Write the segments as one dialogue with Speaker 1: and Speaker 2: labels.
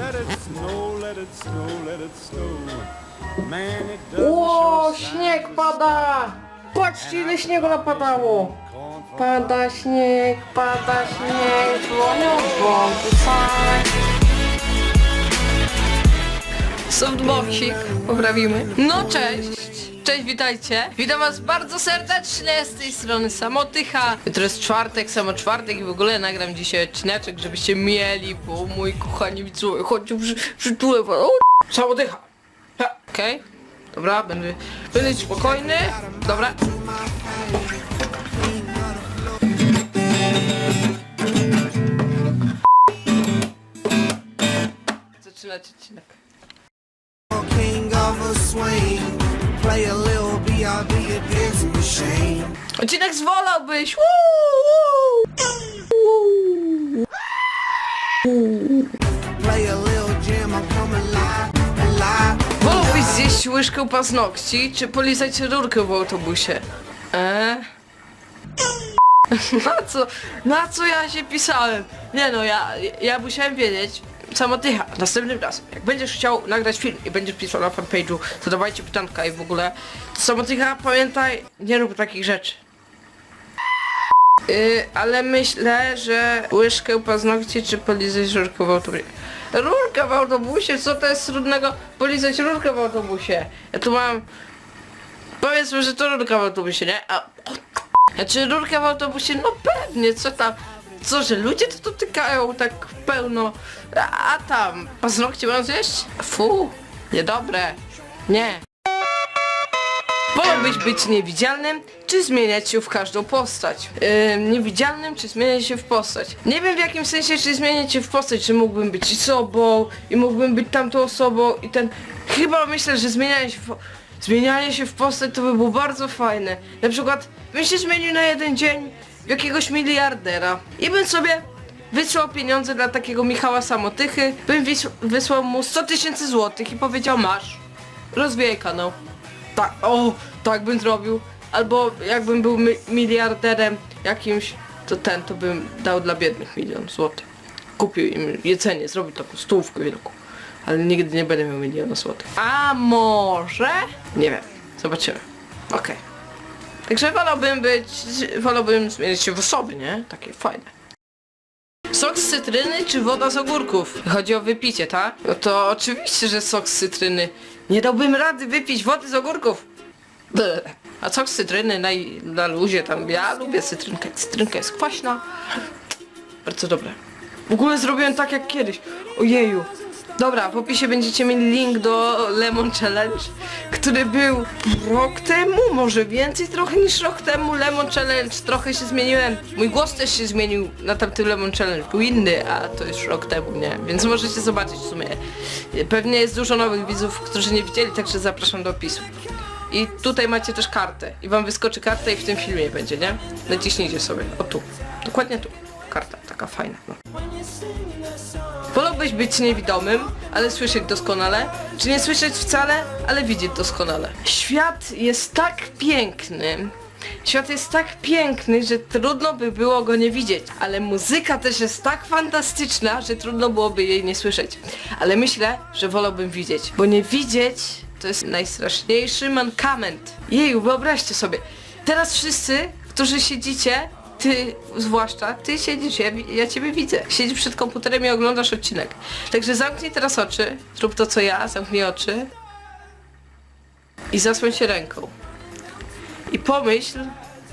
Speaker 1: Let it snow, let it snow, let it snow. Man, it doesn't
Speaker 2: O,
Speaker 1: show signs
Speaker 2: śnieg
Speaker 1: of
Speaker 2: pada! Patrzcie ile śniegu napadało!
Speaker 1: corn for
Speaker 2: Pada śnieg, pada śnieg, dzwonią dzwonki same.
Speaker 3: Softboxik, poprawimy. No cześć! Cześć, witajcie! Witam was bardzo serdecznie z tej strony Samotycha. Jutro jest czwartek, samo czwartek i w ogóle nagram dzisiaj odcineczek, żebyście mieli, bo mój kochani widzowie, chodźcie przy, przytulę was. O, Samotycha! Ha, Okej, dobra, będę, będę spokojny. Dobra. Zaczynać odcinek.
Speaker 4: king of a swing. Play a little B.I.B. a machine.
Speaker 3: Odcinek zwolałbyś!
Speaker 4: Play a little jam, I'm coming live.
Speaker 3: Wolałbyś zjeść łyżkę paznokci, czy polizać rurkę w autobusie? Eee? Na co, na co ja się pisałem? Nie no, ja, ja musiałem wiedzieć, samotycha, następnym razem, jak będziesz chciał nagrać film i będziesz pisał na fanpage'u, to dawajcie pytanka i w ogóle, samotycha, pamiętaj, nie rób takich rzeczy. Yy, ale myślę, że łyżkę paznokci czy polizać rurkę w autobusie. Rurkę w autobusie? Co to jest trudnego polizać rurkę w autobusie? Ja tu mam... Powiedzmy, że to rurka w autobusie, nie? A... Znaczy rurkę w autobusie? No pewnie, co tam? Co, że ludzie to dotykają tak pełno? A, tam, paznokcie mam zjeść? Fu, niedobre. Nie. Wolałbyś być niewidzialnym, czy zmieniać się w każdą postać? Yy, niewidzialnym, czy zmieniać się w postać? Nie wiem w jakim sensie, czy zmieniać się w postać, czy mógłbym być sobą i mógłbym być tamtą osobą i ten... Chyba myślę, że zmienianie się w... Zmienianie się w postać to by było bardzo fajne. Na przykład bym się zmienił na jeden dzień jakiegoś miliardera i bym sobie wysłał pieniądze dla takiego Michała Samotychy, bym wys wysłał mu 100 tysięcy złotych i powiedział masz, rozwijaj kanał. Tak, o, tak bym zrobił. Albo jakbym był mi miliarderem jakimś, to ten, to bym dał dla biednych milion złotych. Kupił im jedzenie, zrobił taką stołówkę wielką. Ale nigdy nie będę miał miliona złotych. A może? Nie wiem, zobaczymy. Okej. Także wolałbym być, wolałbym zmienić się w osoby, nie? Takie fajne. Sok z cytryny czy woda z ogórków? Chodzi o wypicie, tak? No to oczywiście, że sok z cytryny. Nie dałbym rady wypić wody z ogórków. Ble. A sok z cytryny na, na luzie tam. Ja lubię cytrynkę. Cytrynka jest kwaśna. Bardzo dobre. W ogóle zrobiłem tak jak kiedyś. Ojeju. Dobra, w opisie będziecie mieli link do Lemon Challenge, który był rok temu, może więcej trochę niż rok temu. Lemon Challenge, trochę się zmieniłem. Mój głos też się zmienił na tamtym Lemon Challenge. Był inny, a to już rok temu, nie? Więc możecie zobaczyć w sumie. Pewnie jest dużo nowych widzów, którzy nie widzieli, także zapraszam do opisu. I tutaj macie też kartę. I wam wyskoczy karta i w tym filmie będzie, nie? Naciśnijcie sobie. O tu. Dokładnie tu. Karta taka fajna. No. Wolałbyś być niewidomym, ale słyszeć doskonale, czy nie słyszeć wcale, ale widzieć doskonale? Świat jest tak piękny, świat jest tak piękny, że trudno by było go nie widzieć, ale muzyka też jest tak fantastyczna, że trudno byłoby jej nie słyszeć. Ale myślę, że wolałbym widzieć, bo nie widzieć to jest najstraszniejszy mankament. Jeju, wyobraźcie sobie, teraz wszyscy, którzy siedzicie ty, zwłaszcza, ty siedzisz, ja, ja ciebie widzę. Siedzisz przed komputerem i oglądasz odcinek. Także zamknij teraz oczy, rób to co ja, zamknij oczy i zasłoń się ręką. I pomyśl,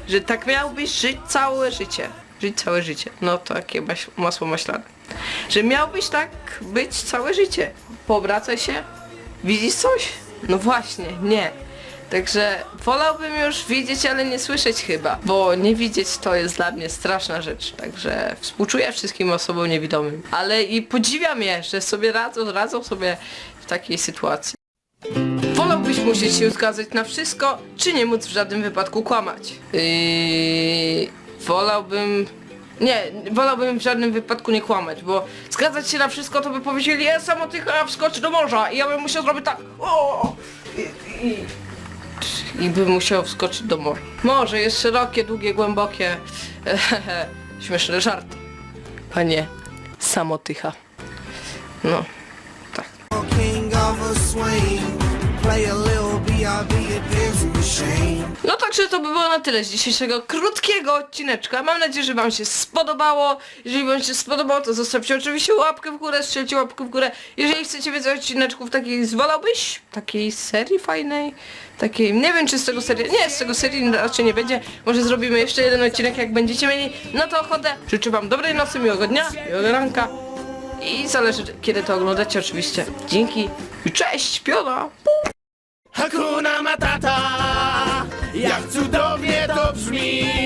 Speaker 3: że tak miałbyś żyć całe życie. Żyć całe życie. No to takie maś- masło maślane. Że miałbyś tak być całe życie. Poobracaj się. Widzisz coś? No właśnie, nie. Także wolałbym już widzieć, ale nie słyszeć chyba, bo nie widzieć to jest dla mnie straszna rzecz. Także współczuję wszystkim osobom niewidomym, ale i podziwiam je, że sobie radzą, radzą sobie w takiej sytuacji. Wolałbyś musieć się zgadzać na wszystko, czy nie móc w żadnym wypadku kłamać? Yy, wolałbym... Nie, wolałbym w żadnym wypadku nie kłamać, bo zgadzać się na wszystko to by powiedzieli ja samotycha wskocz do morza i ja bym musiał zrobić tak o! I, i, i bym musiał wskoczyć do morza. Morze jest szerokie, długie, głębokie. Śmieszny żart. Panie samotycha. No,
Speaker 4: tak. King of a swing, play a little
Speaker 3: no także to by było na tyle z dzisiejszego krótkiego odcineczka. Mam nadzieję, że wam się spodobało. Jeżeli wam się spodobało, to zostawcie oczywiście łapkę w górę, strzelcie łapkę w górę. Jeżeli chcecie więcej odcineczków takich zwolałbyś, takiej serii fajnej, takiej, nie wiem czy z tego serii, nie, z tego serii raczej nie będzie. Może zrobimy jeszcze jeden odcinek, jak będziecie mieli na to ochotę. Życzę wam dobrej nocy, miłego dnia, miłego ranka. I zależy kiedy to oglądacie oczywiście. Dzięki i cześć, piona!
Speaker 5: Hakuna Matata, jak cudownie to brzmi